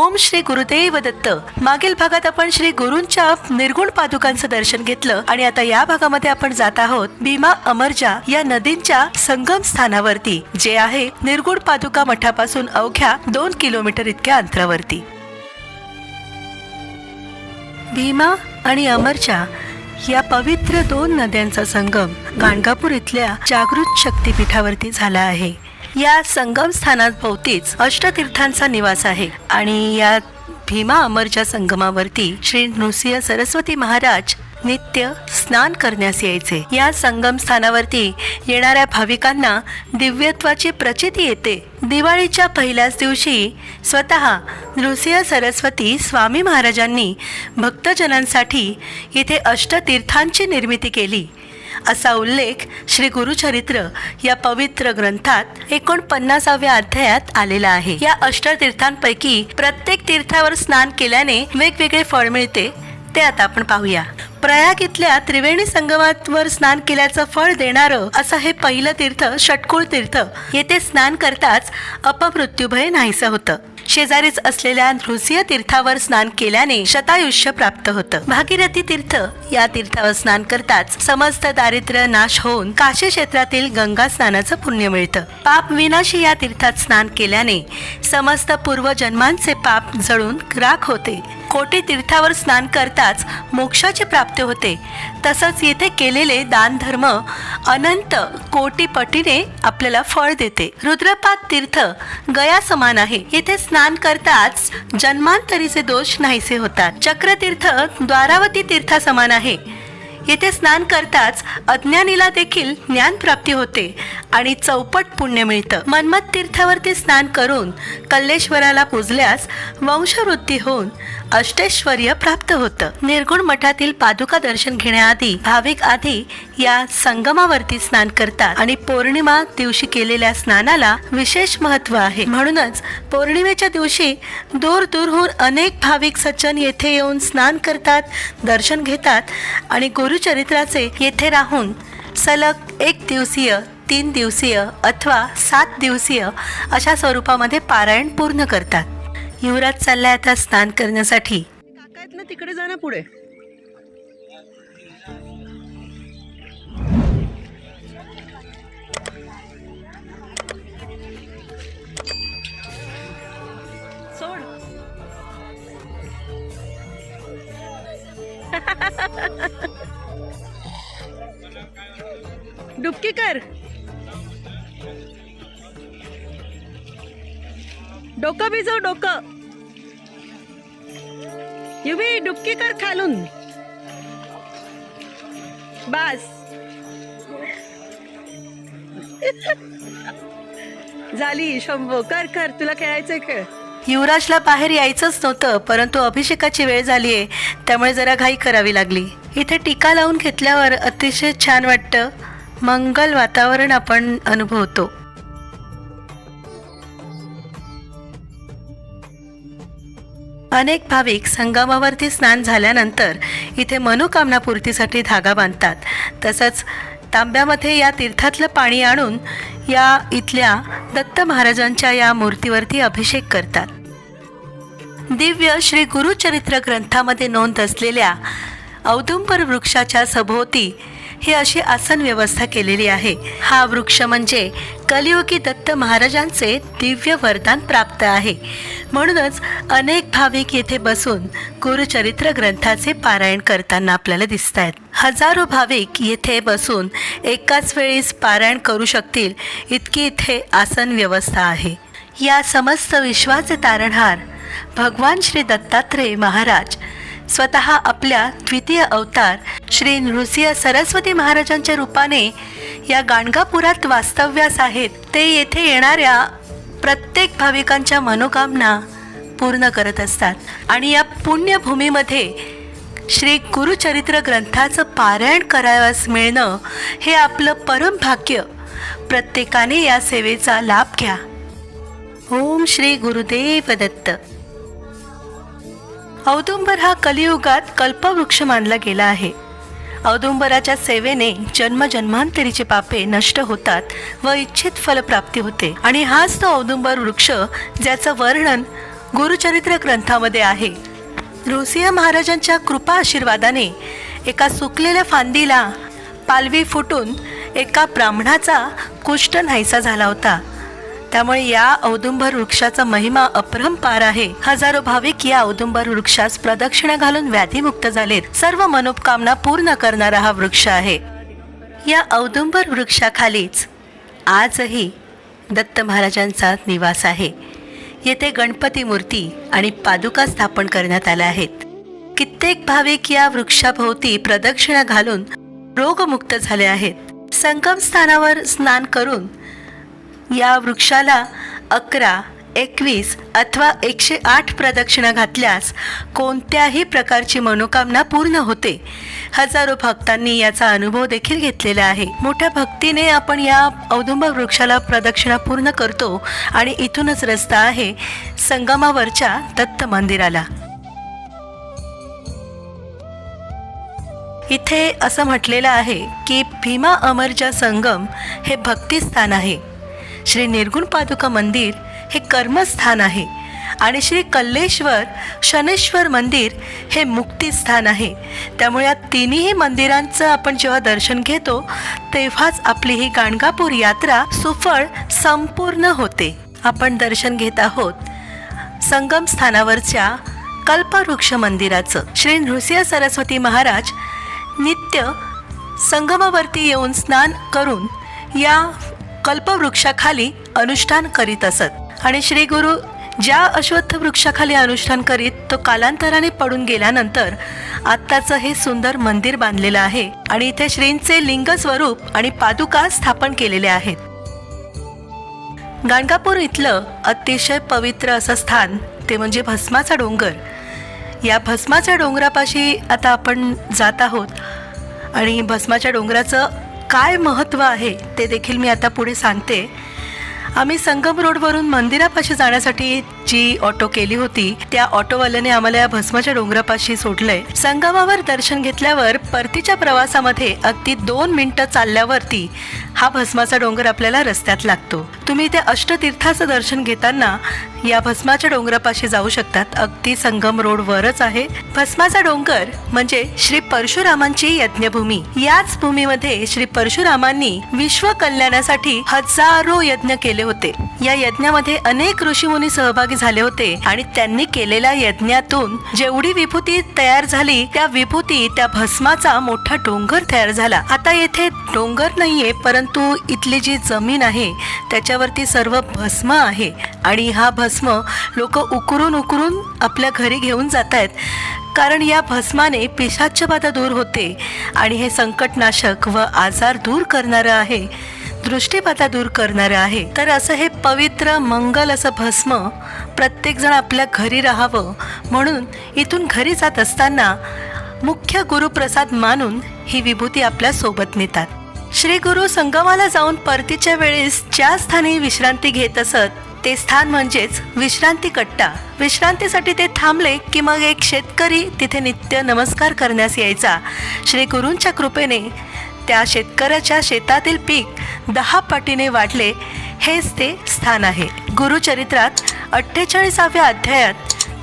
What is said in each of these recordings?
ओम श्री गुरुदेव दत्त. मागील भागात आपण श्री गुरूंच्या निर्गुण पादुकांचं दर्शन घेतलं आणि आता या भागामध्ये आपण जात आहोत भीमा अमरजा या नदींच्या संगम स्थानावरती जे आहे निर्गुण पादुका मठापासून अवघ्या दोन किलोमीटर इतक्या अंतरावरती. भीमा आणि अमरजा या पवित्र दोन नद्यांचा संगम गाणगापूर इथल्या जागृत शक्तीपीठावरती झाला आहे. या संगम स्थानाभोवतीच अष्टतीर्थांचा निवास आहे. आणि या भीमा अमरच्या संगमावरती श्री नृसिंह सरस्वती महाराज नित्य स्नान करण्यास यायचे. या संगम स्थानावरती येणाऱ्या भाविकांना दिव्यत्वाची प्रचिती येते. दिवाळीच्या पहिल्याच दिवशी स्वतः नृसिंह सरस्वती स्वामी महाराजांनी भक्तजनांसाठी इथे अष्टतीर्थांची निर्मिती केली. असा उल्लेख श्री गुरुचरित्र या पवित्र ग्रंथात एकोणपन्नासाव्या अध्यायात आलेला आहे. या अष्टतीर्थांपैकी प्रत्येक तीर्थावर स्नान केल्याने वेगवेगळे फळ मिळते ते आता आपण पाहूया. प्रयाग इथल्या त्रिवेणी संगमावर स्नान केल्याचं फळ देणारं असं हे पहिलं तीर्थ षटकुळ तीर्थ येथे स्नान करताच अपमृत्यूभय नाहीसं होतं. शेजारीच असलेल्या नृसिंह तीर्थावर स्नान केल्याने शतायुष्य प्राप्त होतं. भागीरथी तीर्थ या तीर्थावर स्नान करताच समस्त दारिद्र्य नाश होऊन काशी क्षेत्रातील गंगा स्नानाचं पुण्य मिळतं. पाप विनाशी या तीर्थात स्नान केल्याने समस्त पूर्वजन्मांचे पाप जळून राख होते. कोटी तीर्थावर स्नान करताच मोक्षाची प्राप्ती होते. तसंच येथे केलेले दान धर्म अनंत कोटी पटीने आपल्याला फळ देते. रुद्रपाद तीर्थ गया समान आहे. येथे स्नान स्नान करताच जन्मांतरीचे दोष नाहीसे होतात. चक्रतीर्थ द्वारावती तीर्था समान आहे. येथे स्नान करताच अज्ञानीला देखील ज्ञान प्राप्ती होते आणि चौपट पुण्य मिळतं. मन्मथ तीर्थावरती स्नान करून कल्लेश्वराला पूजल्यास वंशवृत्ती होऊन अष्टेश्वर्य प्राप्त होतं. निर्गुण मठातील पादुका दर्शन घेण्याआधी भाविक आधी या संगमावरती स्नान करतात आणि पौर्णिमा दिवशी केलेल्या स्नानाला विशेष महत्त्व आहे. म्हणूनच पौर्णिमेच्या दिवशी दूर दूरहून अनेक भाविक सज्जन येथे येऊन स्नान करतात दर्शन घेतात आणि गुरुचरित्राचे येथे राहून सलग एक दिवसीय तीन दिवसीय अथवा सात दिवसीय अशा स्वरूपामध्ये पारायण पूर्ण करतात. युवराज चाललाय आता स्नान करण्यासाठी. काका आहेत ना तिकडे जा ना पुढे. सोड. डुबकी कर. डोकं भिजव डोकं. युवी डुबकी कर खालून. बस. झाली शंभो कर कर तुला खेळायचंय खेळ. युवराजला बाहेर यायचंच नव्हतं परंतु अभिषेकाची वेळ झालीये त्यामुळे जरा घाई करावी लागली. इथे टीका लावून घेतल्यावर अतिशय छान वाटतं. मंगल वातावरण आपण अनुभवतो. अनेक भाविक संगमावरती स्नान झाल्यानंतर इथे मनोकामनापूर्तीसाठी धागा बांधतात. तसंच तांब्यामध्ये या तीर्थातलं पाणी आणून या इथल्या दत्त महाराजांच्या या मूर्तीवरती अभिषेक करतात. दिव्य श्री गुरुचरित्र ग्रंथामध्ये नोंद असलेल्या औदुंबर वृक्षाच्या सभोवती ही अशी आसन व्यवस्था केलेली आहे. हा वृक्ष म्हणजे कलियुगी दत्त महाराजांचे दिव्य वरदान प्राप्त आहे. म्हणूनच अनेक भाविक येथे बसून गुरुचरित्र ग्रंथाचे पारायण करताना आपल्याला दिसत आहेत हजारो भाविक येथे बसून एकाच वेळीस पारायण करू शकतील इतकी इथे आसन व्यवस्था आहे. या समस्त विश्वाचे तारणहार भगवान श्री दत्तात्रेय महाराज स्वतः आपल्या द्वितीय अवतार श्री नृसिंह सरस्वती महाराजांच्या रूपाने या गाणगापुरात वास्तव्यास आहेत. ते येथे येणाऱ्या प्रत्येक भाविकांच्या मनोकामना पूर्ण करत असतात. आणि या पुण्यभूमीमध्ये श्री गुरुचरित्र ग्रंथाचं पारायण करावयास मिळणं हे आपलं परम भाग्य. प्रत्येकाने या सेवेचा लाभ घ्या. ओम श्री गुरुदेव दत्त. औदुंबर हा कलियुगात कल्पवृक्ष मानला गेला आहे. औदुंबराच्या सेवेने जन्मजन्मांतरीचे पापे नष्ट होतात व इच्छित फलप्राप्ती होते. आणि हाच तो औदुंबर वृक्ष ज्याचं वर्णन गुरुचरित्र ग्रंथामध्ये आहे. ऋषिया महाराजांच्या कृपा आशीर्वादाने एका सुकलेल्या फांदीला पालवी फुटून एका ब्राह्मणाचा कुष्ठ नाहीसा झाला होता. त्यामुळे या औदुंबर वृक्षाचा महिमा अपरंपार आहे. हजारो भाविक या औदुंबर वृक्षास प्रदक्षिणा घालून व्याधीमुक्त झालेत. सर्व मनोकामना पूर्ण करणारा हा वृक्ष आहे. या औदुंबर वृक्षाखालीच आजही दत्त महाराजांचा निवास आहे. येथे गणपती मूर्ती आणि पादुका स्थापन करण्यात आल्या आहेत. कित्येक भाविक या वृक्षाभोवती प्रदक्षिणा घालून रोगमुक्त झाले आहेत. संगम स्थानावर स्नान करून या वृक्षाला अकरा एकवीस अथवा एकशे आठ प्रदक्षिणा घातल्यास कोणत्याही प्रकारची मनोकामना पूर्ण होते. हजारो भक्तांनी याचा अनुभव देखील घेतलेला आहे. मोठ्या भक्तीने आपण या औदुंब वृक्षाला प्रदक्षिणा पूर्ण करतो आणि इथूनच रस्ता आहे संगमावरच्या दत्त मंदिराला. इथे असं म्हटलेलं आहे की भीमा अमरच्या संगम हे भक्तिस्थान आहे. श्री निर्गुण पादुका मंदिर हे कर्मस्थान आहे आणि श्री कल्लेश्वर शनेश्वर मंदिर हे मुक्तिस्थान आहे. त्यामुळे या तिन्ही मंदिरांचं आपण जेव्हा दर्शन घेतो तेव्हाच आपली ही गाणगापूर यात्रा सुफळ संपूर्ण होते. आपण दर्शन घेत आहोत संगम स्थानावरच्या कल्पवृक्ष मंदिराचं. श्री नृसिंह सरस्वती महाराज नित्य संगमावरती येऊन स्नान करून या कल्पवृक्षाखाली अनुष्ठान करीत असत. आणि श्री गुरु ज्या अश्वत्थ वृक्षाखाली अनुष्ठान करीत तो कालांतराने पडून गेल्यानंतर आत्ताचं हे सुंदर मंदिर बांधलेलं आहे आणि इथे श्रींचे लिंग स्वरूप आणि पादुका स्थापन केलेले आहेत. गाणगापूर इथलं अतिशय पवित्र असं स्थान ते म्हणजे भस्माचा डोंगर. या भस्माच्या डोंगरापाशी आता आपण जात आहोत आणि भस्माच्या डोंगराचं काय महत्त्व आहे ते देखील मी आता पुढे सांगते. आम्ही संगम रोडवरून मंदिरापाशी जाण्यासाठी जी ऑटो केली होती त्या ऑटोवाल्याने आम्हाला या भस्माच्या डोंगरापाशी सोडलंय. संगमावर दर्शन घेतल्यावर परतीच्या प्रवासामध्ये अगदी दोन मिनिटं चालल्यावरती हा भस्माचा डोंगर आपल्याला रस्त्यात लागतो. तुम्ही त्या अष्टतीर्थाचं दर्शन घेताना या भस्माच्या डोंगरापाशी जाऊ शकतात. अगदी संगम रोडवरच आहे. भस्माचा डोंगर म्हणजे श्री परशुरामांची यज्ञभूमी. याच भूमीमध्ये श्री परशुरामांनी विश्व कल्याणासाठी हजारो यज्ञ केले होते. या यज्ञामध्ये अनेक ऋषीमुनी सहभागी झाले होते आणि त्यांनी केलेल्या यज्ञातून जेवढी विभूती तयार झाली त्या विभूती त्या भस्माचा मोठा डोंगर तयार झाला. आता येथे डोंगर नाहीये परंतु इथली जी जमीन आहे त्याच्यावरती सर्व भस्म आहे. आणि हा भस्म लोक उकरून उकरून आपल्या घरी घेऊन जात आहेत कारण या भस्माने पिशाच्यबाधा दूर होते. आणि हे संकटनाशक व आजार दूर करणारं आहे. दृष्टीपाता दूर करणारं आहे. तर असं हे पवित्र मंगल असं भस्म प्रत्येकजण आपल्या घरी राहावं म्हणून इथून घरी जात असताना मुख्य गुरुप्रसाद मानून ही विभूती आपल्यासोबत नेतात. श्री गुरु संगमाला जाऊन परतीच्या वेळेस ज्या स्थानी विश्रांती घेत असत ते स्थान म्हणजेच विश्रांती कट्टा. विश्रांतीसाठी ते थांबले की मग एक शेतकरी तिथे नित्य नमस्कार करण्यास यायचा. श्री गुरूंच्या कृपेने त्या शेतकऱ्याच्या शेतातील पीक दहा पटीने वाढले. हेच ते स्थान आहे. गुरुचरित्रात अठ्ठेचाळीसाव्या अध्यायात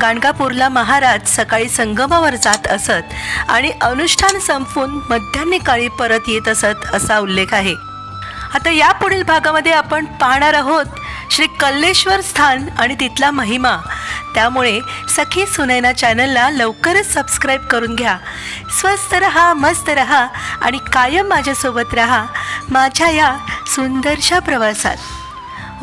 गाणगापूरला महाराज सकाळी संगमावर जात असत आणि अनुष्ठान संपवून मध्यान्ह काळी परत येत असत असा उल्लेख आहे. आता या पुढील भागामध्ये आपण पाहणार आहोत श्री कल्लेश्वर स्थान आणि तिथला महिमा. त्यामुळे सखी सुनैना चॅनलला लवकरच सबस्क्राईब करून घ्या. स्वस्त रहा मस्त रहा आणि कायम माझ्यासोबत रहा. माझ्या या सुंदरशा प्रवासात.